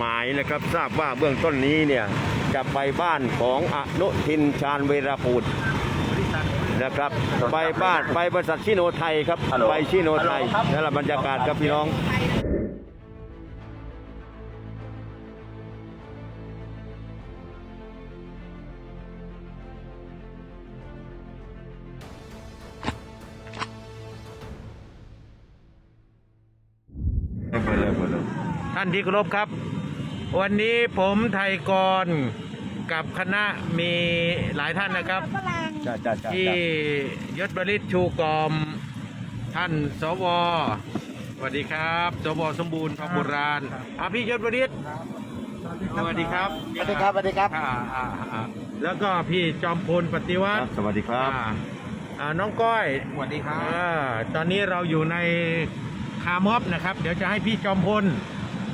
หมายนะครับทราบว่าเบื้องต้นนี้เนี่ยจะไปบ้านของอนุทินชาญเวราปูดนะครับไปบ้านไปบริษัทชิโนไทยครับไปชิโนไทยนั่นแหละบรรยากาศครับพี่น้องท่านที่เคารพครับ วันนี้ผมไทยกรกับคณะมีหลายท่านนะครับ จ้าจ้าจ้าที่ยศบริษชูกรมท่านสวสวัสดีครับ สวสมบูรณ์ทองโบราณอะพี่ยศบริษสวัสดีครับสวัสดีครับสวัสดีครับอ่าอ่าอ่าแล้วก็พี่จอมพลปฏิวัคติรับสวัสดีครับ อ่าอ่าน้องก้อยสวัสดีครับ อ่าตอนนี้เราอยู่ในคาร์ม็อบนะครับ เดี๋ยวจะให้พี่จอมพล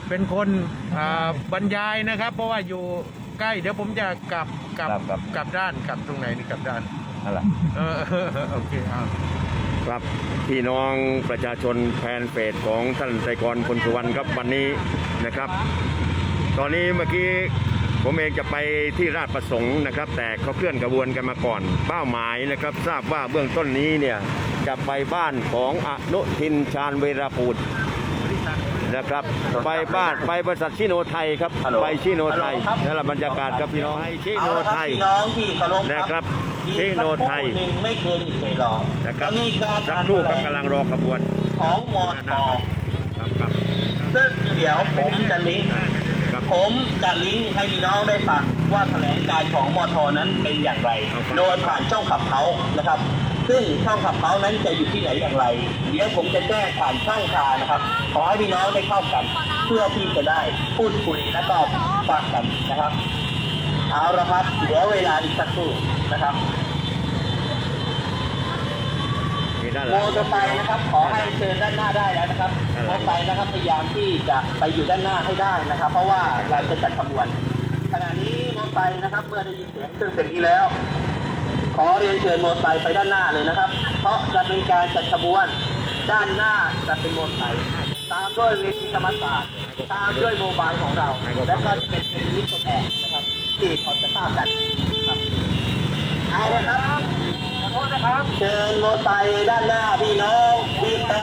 เป็นคนอ่าบรรยายนะครับ เพราะว่าอยู่ใกล้ เดี๋ยวผมจะกลับกลับครับครับ กลับด้านกลับตรงไหนนี่กลับด้านนั่นแหละเออโอเคอ่าครับพี่น้องประชาชนแฟนเพจของท่านไตรกรพลสุวรรณครับวันนี้นะครับ ตอนนี้เมื่อกี้ผมเองจะไปที่ราชประสงค์นะครับ แต่เขาเคลื่อนกระบวนกันมาก่อน เป้าหมายนะครับ ทราบว่าเบื้องต้นนี้เนี่ยจะไปบ้านของอนุทินชาญเวราปูด นะครับ ไปบ้านไปบริษัทชิโนไทยครับ ฮัลโหลไปชิโนไทยฮัลโหลครับ นั่นแหละบรรยากาศครับพี่น้องไปชิเอาโนละครับไทยพี่น้องที่เคารพนะครับอีกที่โนไทยสักครู่หนึ่งไม่เกินอีกเลยหรอกนะครับจะมีการสักครู่ครับกำลังรอขบวนของมอทอครับครับซึ่งเดี๋ยวผมจะลิงก์ครับ ผมจะลิงก์ให้พี่น้องได้ฟังว่าแถลงการของมอทอนั้นเป็นอย่างไร ครับ โดยผ่านช่องขับเขานะครับ ซึ่งช่องขับเขานั้นจะอยู่ที่ไหนอย่างไร เดี๋ยวผมจะแจ้งผ่านช่องทางนะครับ ขอให้พี่น้องได้เข้ากัน เพื่อที่จะได้พูดคุยและก็ฟังกันนะครับ เอาละครับเดี๋ยวเวลาอีกสักครู่นะครับมีด้านหโมลังอเตอร์ไซค์นะครับ ขอให้เชิญด้านหน้าได้แล้วนะครับครับมอเตอร์ไซค์นะครับพยายามที่จะไปอยู่ด้านหน้าให้ได้นะครับ เพราะว่าเราจะจัดขบวน ขณะนี้มอเตอร์ไซค์นะครับ เมื่อได้ยินเสียงเครื่องเสียงนี้แล้ว ขอเรียนเชิญมอเตอร์ไซค์ไปด้านหน้าเลยนะครับ เพราะจะเป็นการจัดขบวน ด้านหน้าจะเป็นมอเตอร์ไซค์ตามด้วยเวทีธรรมศาสตร์ตามด้วยโมบายของเรา และก็จะเป็นเป็นลิฟต์แอร์นะครับที่ขาจะทราบกันครับเอาละครับขอโทษนะครับ เชิญโมอไซค์ด้านหน้าพี่น้องบีบแต่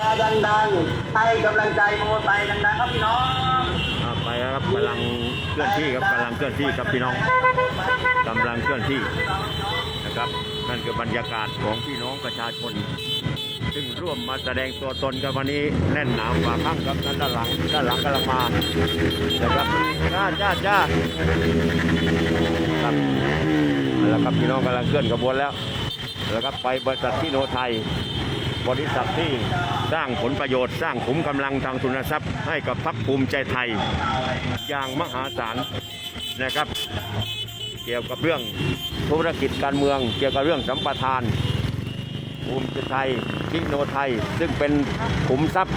ดังๆให้กำลังใจโมอไซค์ดังๆครับพี่น้องไปแล้วครับกำลังเคลื่อนที่ครับกำลังเคลื่อนที่ครับพี่น้องกำลังเคลื่อนที่ นะครับ นั่นคือบรรยากาศของพี่น้องประชาชน ซึ่งร่วมมาแสดงตัวตนกันวันนี้แน่นหนาวกว่าข้างครับนั่นด้านหลังด้านหลังกำลังมานะครับจ้าจ้าจ้าครับเอาละครับพี่น้องกำลังเคลื่อนขบวนแล้วแล้วครับไปบริษัทที่โนไทยบริษัทที่สร้างผลประโยชน์สร้างขุมกำลังทางทุนทรัพย์ให้กับพรรคภูมิใจไทย อย่างมหาศาลนะครับ เกี่ยวกับเรื่องธุรกิจการเมือง เกี่ยวกับเรื่องสัมปทานภูมิใจไทยทิโนไทย ซึ่งเป็นขุมทรัพย์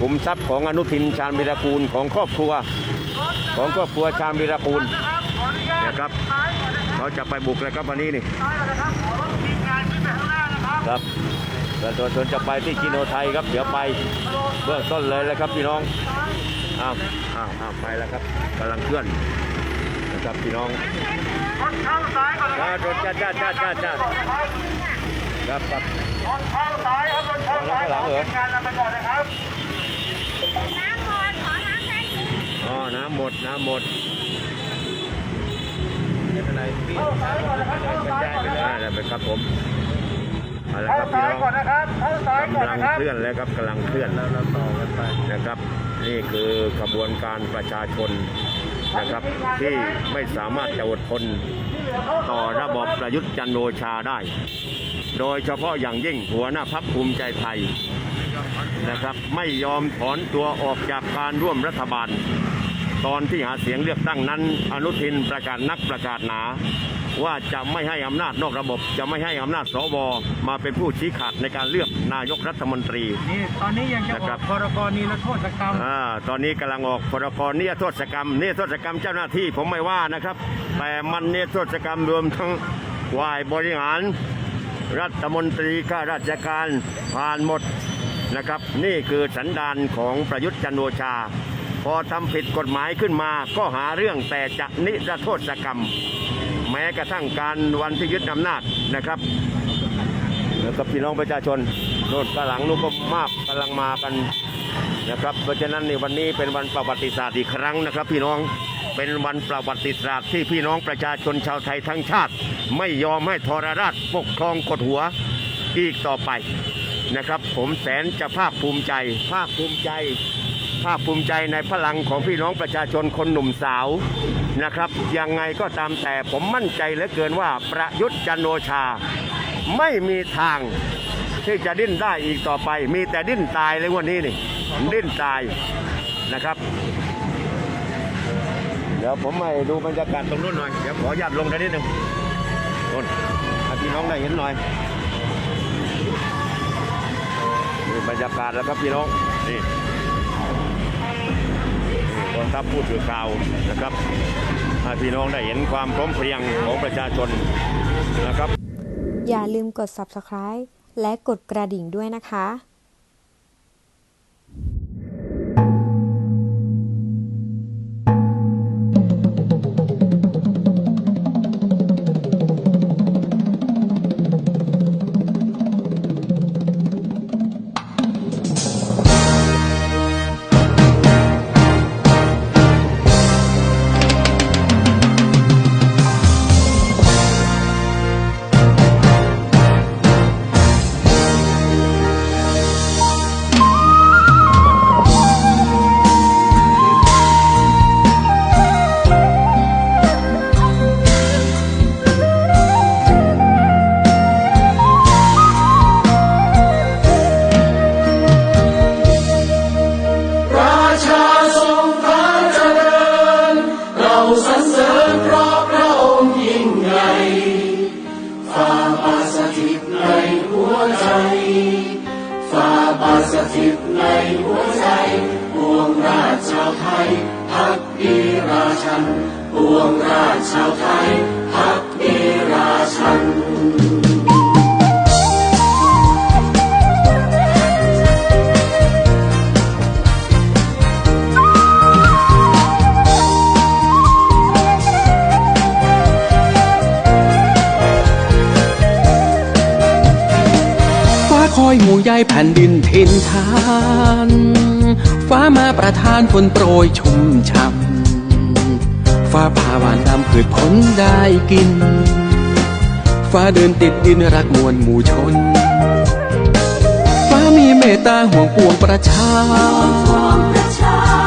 ขุมทรัพย์ของอนุทินชาญวิรากูลของครอบครัว ของครอบครัวชาญวิรากูลนะครับเขาจะไปบุกเลยครับวันนี้นี่ครับประชาชนจะไปที่กิโนไทยครับเดี๋ยวไปเบื้องต้นเลยเลยครับพี่น้องอ้าวอ้าวอ้าวไปแล้วครับกำลังเคลื่อน นะครับพี่น้องจ้าจ้าจ้าจ้าจ้าจ้าครับครับรถเข้าซ้ายครับบนข้าซ้ายข้างงานนำไปก่อนนะครับน้ำหมดขอน้ำแค่นี้อ๋อน้ำหมดน้ำหมดไม่เป็นไรพี่เข้าซ้ายก่อนนะครับเข้าซ้ายก่อนนะครับครับผมเอาละคเข้ารับพี่ซ้ายน้องก่อนนะครับเข้าซ้ายก่อนกำลังนะครับเคลื่อนแล้วครับกำลังเคลื่อนแล้วต่อกันไปนะครับ นี่คือขบวนการประชาชน นะครับ ที่ไม่สามารถจะอดทนต่อระบอบประยุทธ์จันโอชาได้ โดยเฉพาะอย่างยิ่งหัวหน้าพักภูมิใจไทยนะครับไม่ยอมถอนตัวออกจากการร่วมรัฐบาล ตอนที่หาเสียงเลือกตั้งนั้น อนุทินประกาศนักประกาศหนา ว่าจะไม่ให้อำนาจนอกระบบ จะไม่ให้อำนาจสวมาเป็นผู้ชี้ขาดในการเลือกนายกรัฐมนตรี นี่ตอนนี้ยังจะอนะครัอบกพรกรณีรโทษกรรมอ่าตอนนี้กำลังออกพรกรนิรโทษกรรมนิรโทษกรรมเจ้าหน้าที่ผมไม่ว่านะครับ แต่มันนิรโทษกรรมรวมทั้งฝ่ายบริหาร รัฐมนตรีข้าราชการผ่านหมดนะครับ นี่คือสันดานของประยุทธ์จันทร์โอชา พอทำผิดกฎหมายขึ้นมาก็หาเรื่องแต่จะนิรโทษกรรม แม้กระทั่งการวันที่ยึดอำนาจนะครับแล้วก็พี่น้องประชาชนโน่นกหลังนู้นก็มากกำลังมากันนะครับ เพราะฉะนั้นในวันนี้เป็นวันประวัติศาสตร์อีกครั้งนะครับ พี่น้องเป็นวันประวัติศาสตร์ที่พี่น้องประชาชนชาวไทยทั้งชาติ ไม่ยอมให้ทรราชปกครองกดหัวอีกต่อไปนะครับ ผมแสนจะภาคภูมิใจ ภาคภูมิใจ ภาคภูมิใจในพลังของพี่น้องประชาชนคนหนุ่มสาวนะครับ ยังไงก็ตามแต่ผมมั่นใจเหลือเกินว่าประยุทธ์จันทร์โอชา ไม่มีทางที่จะดิ้นได้อีกต่อไป มีแต่ดิ้นตายเลยวันนี้นี่ ดิ้นตายนะครับ เดี๋ยวผมให้ดูบรรยากาศตรงนู้นหน่อย เดี๋ยวขออนุญาตลงกันนิดหนึ่งนู่นพี่น้องได้เห็นหน่อยนี่บรรยากาศแล้วครับพี่น้องนี่ กองทัพพูดสื่อข่าวนะครับพี่น้องได้เห็นความพร้อมเพรียงของประชาชนนะครับ อย่าลืมกด subscribe และกดกระดิ่งด้วยนะคะ บาทสถิตในหัวใจปวงราชาวไทยพักดีราชันปวงราชชาวไทยพักดีราชัน อยหมู่ใยแผ่นดินทินทาน ฟ้ามาประทานฝนโปรยชุ่มช่ำฟ้าผ่าหวานดำพืชผลได้กิน ฟ้าเดินติดดินรักมวลหมู่ชน ฟ้ามีเมตตาห่วงปวงประชา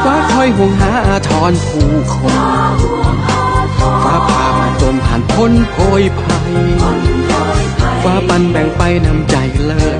ฟ้าคอยห่วงหาอาทรผู้คน ฟ้าผ่ามาจนผ่านพ้นโพยภัยฟ้าปันแบ่งไปนำใจเลิศ